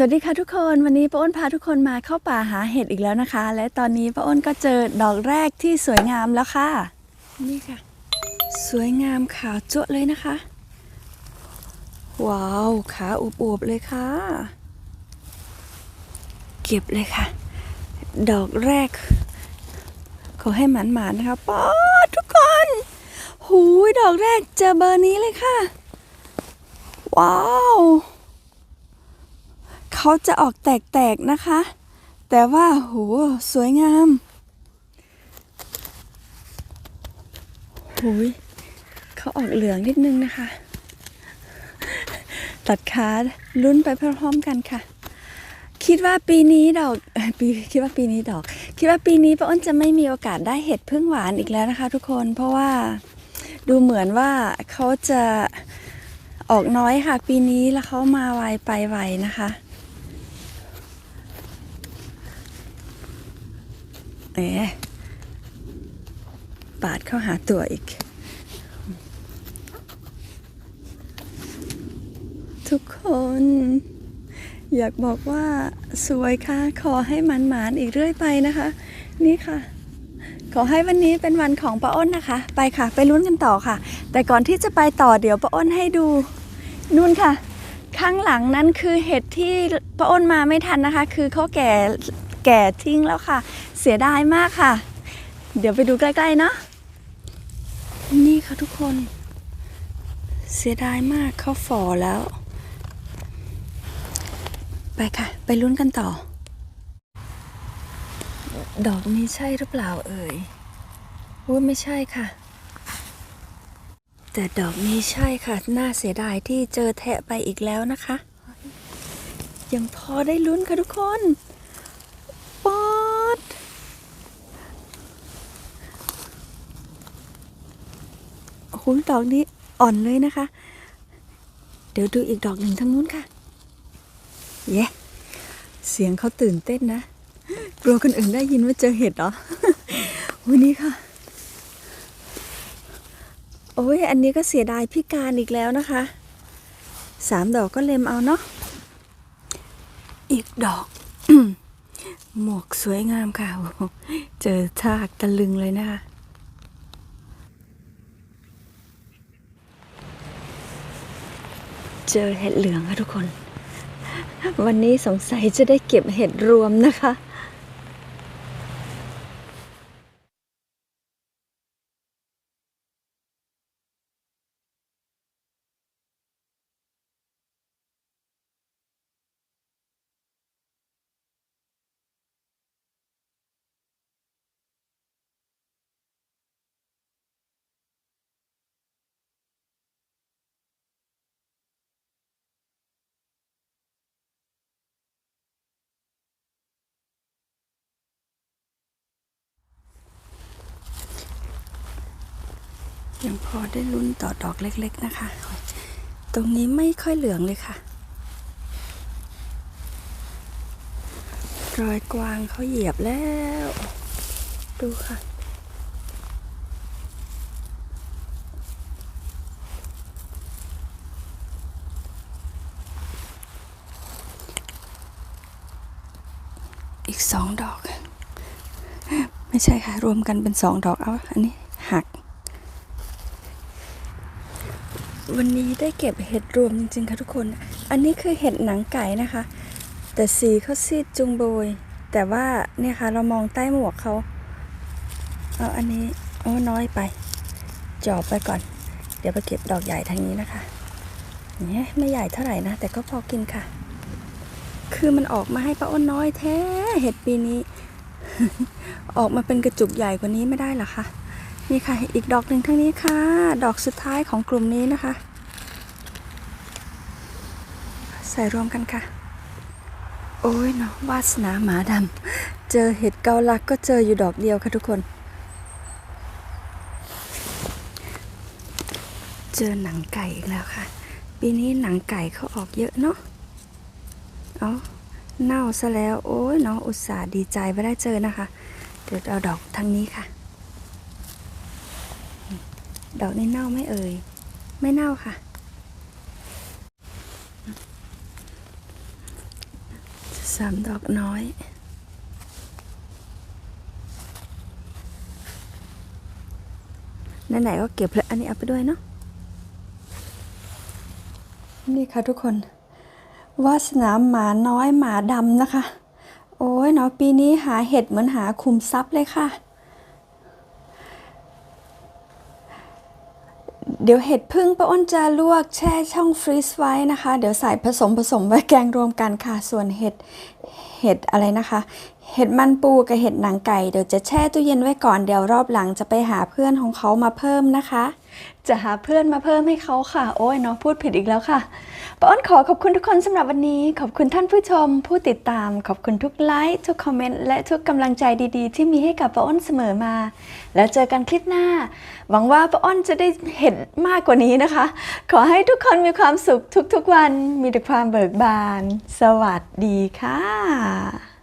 สวัสดีค่ะทุกคนวันนี้ป้าอ้นพาทุกคนมาเข้าป่าหาเห็ดอีกแล้วนะคะ และตอนนี้ป้าอ้นก็เจอดอกแรกที่สวยงามแล้วค่ะ นี่ค่ะ สวยงามขาวจั่วะเลยนะคะ ว้าวขาอวบๆเลยค่ะ เก็บเลยค่ะ ดอกแรกขอให้หมานๆนะคะป๊อดทุกคนหูยดอกแรกเจอเบอร์นี้เลยค่ะ ว้าว เขาจะออกแตกๆนะคะ แต่ว่าโหสวยงามหูยเขาออกเหลืองนิดนึงนะคะ ตัดขาลุ้นไปพร้อมๆกันค่ะ คิดว่าปีนี้ดอกปีคิดว่าปีนี้ดอก คิดว่าปีนี้ป้าอ้นจะไม่มีโอกาสได้เห็ดพึ่งหวานอีกแล้วนะคะ ทุกคนเพราะว่าดูเหมือนว่าเขาจะออกน้อยค่ะ ปีนี้แล้วเขามาไวไปไวนะคะ แหมปาดเข้าหาตัวอีก ทุกคน อยากบอกว่าสวยค่ะ ขอให้มันหมานๆอีกเรื่อยไปนะคะ นี่ค่ะ ขอให้วันนี้เป็นวันของป้าอ้นนะคะ ไปค่ะ ไปลุ้นกันต่อค่ะ แต่ก่อนที่จะไปต่อเดี๋ยวป้าอ้นให้ดูนู่นค่ะ ข้างหลังนั้นคือเห็ดที่ป้าอ้นมาไม่ทันนะคะ คือเขาแก่ แก่ทิ้งแล้วค่ะ เสียดายมากค่ะ เดี๋ยวไปดูใกล้ๆเนาะนี่ค่ะทุกคน เสียดายมากเขาฝ่อแล้ว ไปค่ะ ไปลุ้นกันต่อ ดอกนี้ใช่หรือเปล่าเอ่ยว่าไม่ใช่ค่ะ แต่ดอกนี้ใช่ค่ะ น่าเสียดายที่เจอแทะไปอีกแล้วนะคะ ยังพอได้ลุ้นค่ะทุกคนป๊อดโอ้โหดอกนี้อ่อนเลยนะคะ เดี๋ยวดูอีกดอกหนึ่งทางนู้นค่ะ เย้ เสียงเขาตื่นเต้นนะ กลัวคนอื่นได้ยินว่าเจอเห็ดเหรอ วันนี้ค่ะ โอ้ย อันนี้ก็เสียดายพิการอีกแล้วนะคะ สามดอกก็เล็มเอาเนาะ อีกดอกหมวกสวยงามค่ะ เจอทากตะลึงเลยนะคะ เจอเห็ดเหลืองค่ะทุกคน วันนี้สงสัยจะได้เก็บเห็ดรวมนะคะ ยังพอได้ลุ้นต่อดอกเล็ก ๆนะคะ ตรงนี้ไม่ค่อยเหลืองเลยค่ะ รอยกวางเขาเหยียบแล้ว ดูค่ะ อีกสองดอก ไม่ใช่ค่ะ รวมกันเป็นสองดอกเอา อันนี้หัก วันนี้ได้เก็บเห็ดรวมจริงๆค่ะทุกคน อันนี้คือเห็ดหนังไก่นะคะ แต่สีเขาซีดจุงโบย แต่ว่าเนี่ยค่ะเรามองใต้หมวกเขาเอาอันนี้โอ้น้อยไป จอบไปก่อน เดี๋ยวไปเก็บดอกใหญ่ทางนี้นะคะเนี่ยไม่ใหญ่เท่าไหร่นะ แต่ก็พอกินค่ะ คือมันออกมาให้ป้าอ้นน้อยแท้เห็ดปีนี้ ออกมาเป็นกระจุกใหญ่กว่านี้ไม่ได้หรอคะ นี่ค่ะ อีกดอกหนึ่งทั้งนี้ค่ะ ดอกสุดท้ายของกลุ่มนี้นะคะ ใส่รวมกันค่ะ โอ้ยเนาะวาสนาหมาดำเจอเห็ดเกาลักก็เจออยู่ดอกเดียวค่ะทุกคน เจอหนังไก่อีกแล้วค่ะ ปีนี้หนังไก่เขาออกเยอะเนาะเอาเน่าซะแล้ว โอ้ยเน้องอุตส่าห์ดีใจไม่ได้เจอนะคะ เดี๋ยวเอาดอกทางนี้ค่ะ ดอกในเน่าไม่เอ่ย ไม่เน่าค่ะ สามดอกน้อยไหนๆก็เก็บแล้วอันนี้เอาไปด้วยเนาะนี่ค่ะทุกคน วาสนาหมาน้อยหมาดำนะคะ โอ้ยเนาะปีนี้หาเห็ดเหมือนหาคุมทรัพย์เลยค่ะ เดี๋ยวเห็ดพึ่งป้าอ้นจะลวกแช่ช่องฟรีซไว้นะคะ เดี๋ยวใส่ผสมผสมไว้แกงรวมกันค่ะ ส่วนเห็ดเห็ดอะไรนะคะ เห็ดมันปูกับเห็ดหนังไก่เดี๋ยวจะแช่ตู้เย็นไว้ก่อนเดี๋ยวรอบหลังจะไปหาเพื่อนของเขามาเพิ่มนะคะ จะหาเพื่อนมาเพิ่มให้เขาค่ะ โอ้ยเนาะพูดผิดอีกแล้วค่ะป้าอ้นขอขอบคุณทุกคนสำหรับวันนี้ ขอบคุณท่านผู้ชม ผู้ติดตาม ขอบคุณทุกไลค์ทุกคอมเมนต์และทุกกำลังใจดีๆ ที่มีให้กับป้าอ้นเสมอมา แล้วเจอกันคลิปหน้า หวังว่าป้าอ้นจะได้เห็นมากกว่านี้นะคะ ขอให้ทุกคนมีความสุขทุกๆวัน มีแต่ความเบิกบาน สวัสดีค่ะ